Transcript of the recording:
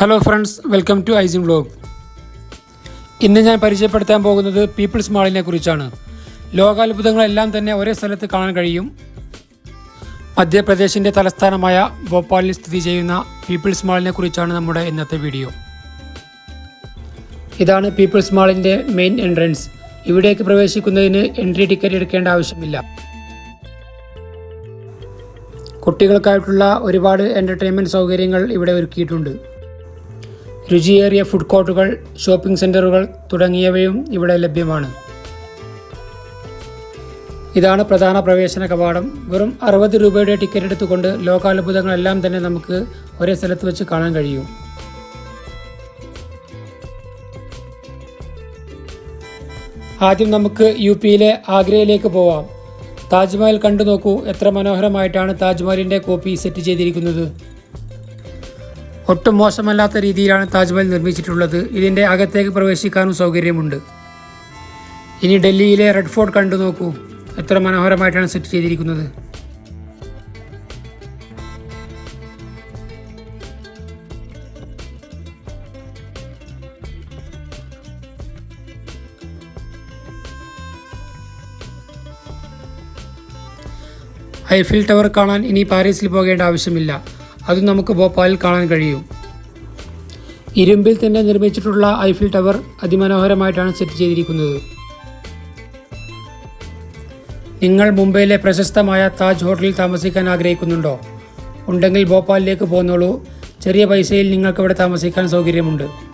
Hello friends welcome to ഐസിൻ vlog ഇന്ന് ഞാൻ പരിചയപ്പെടുത്താൻ പോകുന്നത് പീപ്പിൾസ് മാളിനെ കുറിച്ചാണ്. ലോകാത്ഭുതങ്ങളെല്ലാം തന്നെ ഒരേ സ്ഥലത്ത് കാണാൻ കഴിയും. മധ്യപ്രദേശിന്റെ തലസ്ഥാനമായ ഭോപ്പാലിൽ സ്ഥിതി ചെയ്യുന്ന പീപ്പിൾസ് മാളിനെ കുറിച്ചാണ് നമ്മുടെ ഇന്നത്തെ വീഡിയോ. ഇതാണ് പീപ്പിൾസ് മാളിന്റെ മെയിൻ എൻട്രൻസ് ഇവിടേക്ക് പ്രവേശിക്കുന്നതിന് എൻട്രി ടിക്കറ്റ് എടുക്കേണ്ട ആവശ്യമില്ല. കുട്ടികൾക്കായിട്ടുള്ള ഒരുപാട് എന്റർടൈൻമെന്റ് സൗകര്യങ്ങൾ ഇവിടെ ഒരുക്കിയിട്ടുണ്ട്. രുചിയേറിയ ഫുഡ് കോർട്ടുകൾ ഷോപ്പിംഗ് സെന്ററുകൾ തുടങ്ങിയവയും ഇവിടെ ലഭ്യമാണ്. ഇതാണ് പ്രധാന പ്രവേശന കവാടം. വെറും അറുപത് രൂപയുടെ ടിക്കറ്റ് എടുത്തുകൊണ്ട് ലോകാത്ഭുതങ്ങളെല്ലാം തന്നെ നമുക്ക് ഒരേ സ്ഥലത്ത് വെച്ച് കാണാൻ കഴിയും. ആദ്യം നമുക്ക് യു പിയിലെ ആഗ്രയിലേക്ക് പോവാം. താജ്മഹൽ കണ്ടു നോക്കൂ എത്ര മനോഹരമായിട്ടാണ് താജ്മഹലിന്റെ കോപ്പി സെറ്റ് ചെയ്തിരിക്കുന്നത്. ഒട്ടും മോശമല്ലാത്ത രീതിയിലാണ് താജ്മഹൽ നിർമ്മിച്ചിട്ടുള്ളത്. ഇതിന്റെ അകത്തേക്ക് പ്രവേശിക്കാനും സൗകര്യമുണ്ട്. ഇനി ഡൽഹിയിലെ റെഡ് ഫോർട്ട് കണ്ടു നോക്കൂ. എത്ര മനോഹരമായിട്ടാണ് സെറ്റ് ചെയ്തിരിക്കുന്നത്. ഐഫിൽ ടവർ കാണാൻ ഇനി പാരീസിൽ പോകേണ്ട ആവശ്യമില്ല. അതും നമുക്ക് ഭോപ്പാലിൽ കാണാൻ കഴിയും. ഇരുമ്പിൽ തന്നെ നിർമ്മിച്ചിട്ടുള്ള ഐഫിൽ ടവർ അതിമനോഹരമായിട്ടാണ് സെറ്റ് ചെയ്തിരിക്കുന്നത്. നിങ്ങൾ മുംബൈയിലെ പ്രശസ്തമായ താജ് ഹോട്ടലിൽ താമസിക്കാൻ ആഗ്രഹിക്കുന്നുണ്ടോ? ഉണ്ടെങ്കിൽ ഭോപ്പാലിലേക്ക് പോന്നോളൂ. ചെറിയ പൈസയിൽ നിങ്ങൾക്ക് ഇവിടെ താമസിക്കാൻ സൗകര്യമുണ്ട്.